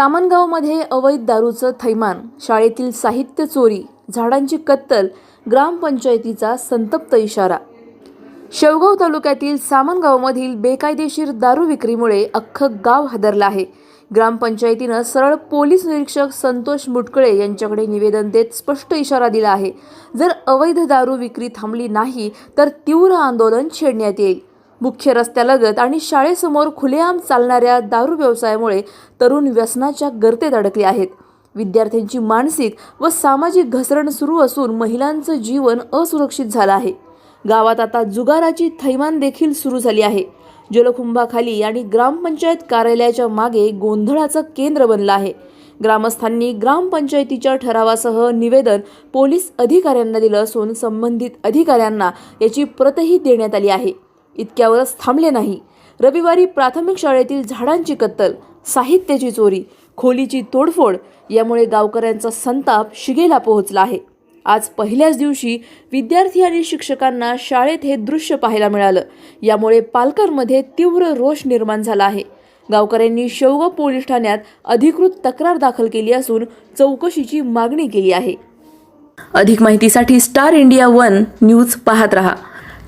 सामनगावमध्ये अवैध दारूचं थैमान शाळेतील साहित्य चोरी झाडांची कत्तल ग्रामपंचायतीचा संतप्त इशारा. शेवगाव तालुक्यातील सामनगावमधील बेकायदेशीर दारू विक्रीमुळे अख्खं गाव हादरलं आहे. ग्रामपंचायतीनं सरळ पोलीस निरीक्षक संतोष मुटकळे यांच्याकडे निवेदन देत स्पष्ट इशारा दिला आहे. जर अवैध दारू विक्री थांबली नाही तर तीव्र आंदोलन छेडण्यात येईल. मुख्य रस्त्यालगत आणि शाळेसमोर खुलेआम चालणाऱ्या दारू व्यवसायामुळे तरुण व्यसनाच्या गर्तेत अडकले आहेत. विद्यार्थ्यांची मानसिक व सामाजिक घसरण सुरू असून महिलांचं जीवन असुरक्षित झालं आहे. गावात आता जुगाराची थैमान देखील सुरू झाली आहे. जलकुंभाखाली आणि ग्रामपंचायत कार्यालयाच्या मागे गोंधळाचं केंद्र बनलं आहे. ग्रामस्थांनी ग्रामपंचायतीच्या ठरावासह निवेदन पोलीस अधिकाऱ्यांना दिलं असून संबंधित अधिकाऱ्यांना याची प्रतही देण्यात आली आहे. इतक्यावरच थांबले नाही. रविवारी प्राथमिक शाळेतील झाडांची कत्तल साहित्याची चोरी खोलीची तोडफोड यामुळे गावकऱ्यांचा संताप शिगेला पोहोचला आहे. आज पहिल्याच दिवशी विद्यार्थी आणि शिक्षकांना शाळेत हे दृश्य पाहायला मिळालं. यामुळे पालकांमध्ये तीव्र रोष निर्माण झाला आहे. गावकऱ्यांनी शेवगाव पोलीस ठाण्यात अधिकृत तक्रार दाखल केली असून चौकशीची मागणी केली आहे. अधिक माहितीसाठी स्टार इंडिया वन न्यूज पाहत रहा.